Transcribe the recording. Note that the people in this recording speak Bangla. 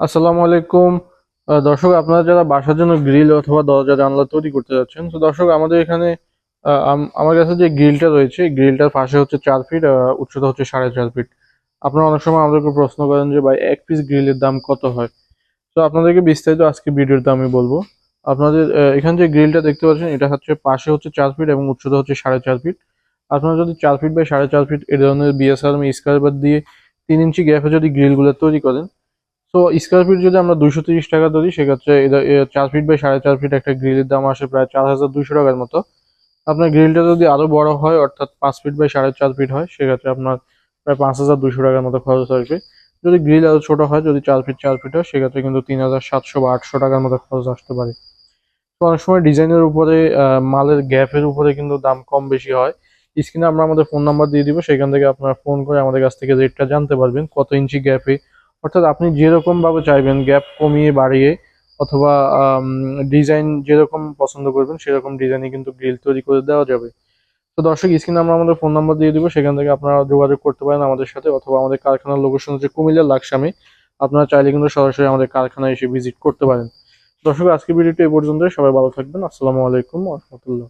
আসসালামু আলাইকুম। দর্শক, আপনারা যারা বাসার জন্য গ্রিল অথবা দরজা জানলা তৈরি করতে যাচ্ছেন, তো দর্শক, আমাদের এখানে আমার কাছে যে গ্রিলটা রয়েছে গ্রিলটার পাশে হচ্ছে চার ফিট উচ্চতা হচ্ছে সাড়ে চার ফিট আপনারা অনেক সময় আমাদেরকে প্রশ্ন করেন যে, ভাই, এক পিস গ্রিলের দাম কত হয়? তো আপনাদেরকে বিস্তারিত আজকে ভিডিওতে আমি বলব। আপনাদের এখানে যে গ্রিলটা দেখতে পাচ্ছেন, এটা হচ্ছে পাশে হচ্ছে চার ফিট এবং উচ্চতা হচ্ছে সাড়ে চার ফিট আপনারা যদি চার ফিট বাই সাড়ে চার ফিট এ ধরনের বিএসআর স্কোয়ার বার দিয়ে তিন ইঞ্চি গ্যাপে যদি গ্রিলগুলো তৈরি করেন তো স্কোয়ার ফিট যদি আমরা দুইশো তিরিশ টাকা ধরি, সেক্ষেত্রে চার ফিট বাই সাড়ে চার ফিট একটা গ্রিলের দাম আসে প্রায় চার হাজার দুইশো টাকার মতো। আপনার গ্রিলটা যদি আরও বড় হয়, অর্থাৎ পাঁচ ফিট বাই সাড়ে চার ফিট হয়, সেক্ষেত্রে আপনার প্রায় পাঁচ হাজার দুইশো টাকার মতো খরচ আসবে যদি গ্রিল আরও ছোট হয়, যদি চার ফিট চার ফিট হয়, সেক্ষেত্রে কিন্তু তিন হাজার সাতশো বা আটশো টাকার মতো খরচ আসতে পারে। তো অনেক সময় ডিজাইনের উপরে মালের গ্যাপের উপরে কিন্তু দাম কম বেশি হয়। স্ক্রিনে আমরা আমাদের ফোন নাম্বার দিয়ে দিব, সেখান থেকে আপনারা ফোন করে আমাদের কাছ থেকে রেটটা জানতে পারবেন, কত ইঞ্চি গ্যাপে অর্থাৎ আপনি যেরকম ভাবে চাইবেন গ্যাপ কমিয়ে বাড়িয়ে অথবা ডিজাইন যেরকম পছন্দ করবেন, সেরকম ডিজাইনে কিন্তু গ্রিল তৈরি করে দেওয়া যাবে। তো দর্শক স্ক্রিনে আমরা আমাদের ফোন নাম্বার দিয়ে দিব, সেখান থেকে আপনারা যোগাযোগ করতে পারেন আমাদের সাথে, অথবা আমাদের কারখানার লোকেশন হচ্ছে কুমিল্লা লাকসামে। আপনারা চাইলে কিন্তু সরাসরি আমাদের কারখানায় এসে ভিজিট করতে পারেন। দর্শক আজকে ভিডিওটি এ পর্যন্ত সবাই ভালো থাকবেন, আসসালামু আলাইকুম রহমতুল্লাহ।